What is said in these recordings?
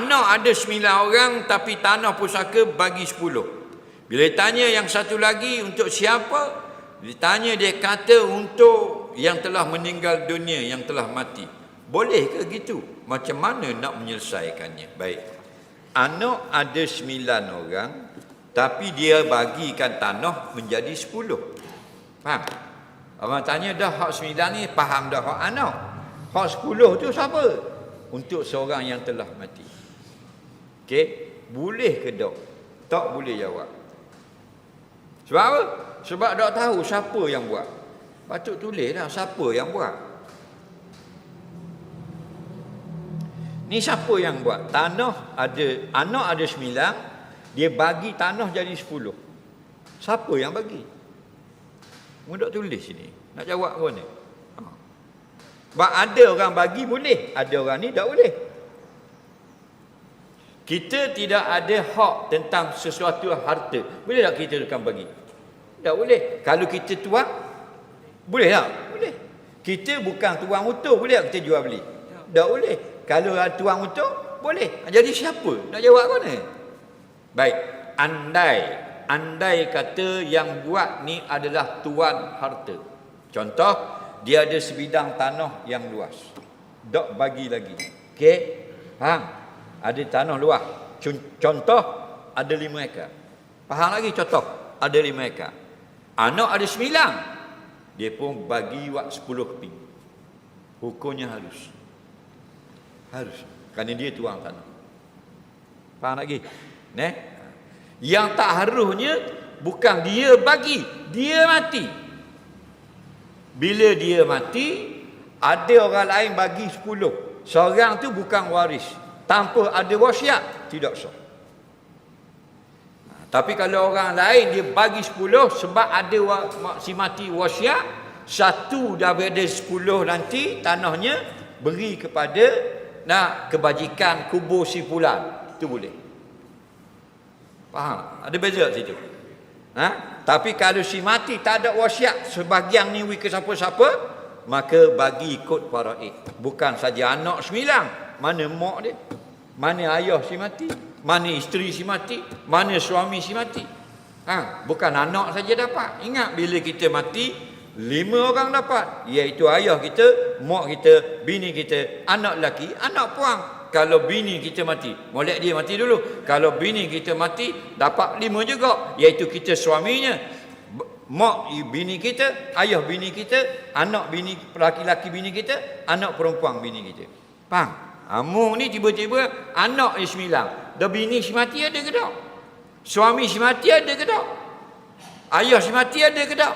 Anak ada sembilan orang tapi tanah pusaka bagi sepuluh. Bila tanya yang satu lagi untuk siapa? Ditanya dia kata untuk yang telah meninggal dunia, yang telah mati. Boleh ke gitu? Macam mana nak menyelesaikannya? Baik. Anak ada sembilan orang tapi dia bagikan tanah menjadi sepuluh. Faham? Orang tanya dah hak sembilan ni faham dah hak anak. Hak sepuluh tu siapa? Untuk seorang yang telah mati. Okey, boleh ke tak? Tak boleh jawab. Sebab apa? Sebab tak tahu siapa yang buat. Patut tulis dah siapa yang buat. Ni siapa yang buat? Tanah ada, anak ada sembilan, dia bagi tanah jadi sepuluh. Siapa yang bagi? Mu tak tulis sini. Nak jawab pun ni. Ha. Sebab ada orang bagi boleh, ada orang ni tak boleh. Kita tidak ada hak tentang sesuatu harta. Boleh tak kita akan bagi? Tak boleh. Kalau kita tuan, boleh tak? Boleh. Kita bukan tuan utuh, boleh tak kita jual beli? Tak boleh. Kalau tuan utuh, boleh. Jadi siapa? Nak jawab mana? Baik. Andai. Andai kata yang buat ni adalah tuan harta. Contoh, dia ada sebidang tanah yang luas. Tak bagi lagi. Okey? Faham? Ada tanah luas. Contoh, ada lima ekar. Faham lagi contoh? Ada lima ekar. Anak ada sembilan. Dia pun bagi wak sepuluh keping. Hukumnya harus. Harus. Kerana dia tuang tanah. Faham lagi? Ne? Yang tak harusnya bukan dia bagi, dia mati. Bila dia mati, ada orang lain bagi sepuluh. Seorang tu bukan waris. Tanpa ada wasiat, tidak sah. Tapi kalau orang lain dia bagi sepuluh sebab ada si mati wasiat, satu daripada sepuluh nanti tanahnya beri kepada nak kebajikan kubur si fulan. Itu boleh. Faham? Ada beza kat situ. Ha? Tapi kalau si mati tak ada wasiat sebahagian ni ke siapa-siapa, maka bagi ikut faraid. Bukan saja anak sembilan. Mana mak dia? Mana ayah si mati? Mana isteri si mati? Mana suami si mati? Ha, bukan anak saja dapat. Ingat bila kita mati, lima orang dapat. Iaitu ayah kita, mak kita, bini kita, anak lelaki, anak puang. Kalau bini kita mati, molek dia mati dulu. Kalau bini kita mati, dapat lima juga. Iaitu kita suaminya, mak bini kita, ayah bini kita, anak bini laki-laki bini kita, anak perempuan bini kita. Faham? Amung ni tiba-tiba anak dia sembilan. Dah bini si mati ada ke tak? Suami si mati ada ke tak? Ayah si mati ada ke tak?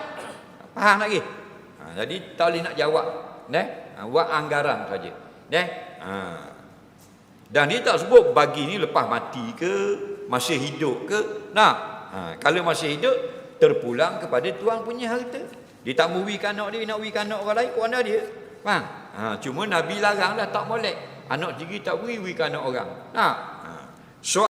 Faham lagi? Ha, jadi tak boleh nak jawab. Ne? Ha, buat anggaran saja. Ne? Ha. Dan dia tak sebut bagi ni lepas mati ke, masih hidup ke. Nah, ha, kalau masih hidup, terpulang kepada tuan punya harta. Dia tak mau anak dia, nak wikan anak orang lain, kuana dia. Faham? Ha, cuma Nabi larang dah tak boleh. Anak tinggi tak beri, beri ke anak orang. Nah,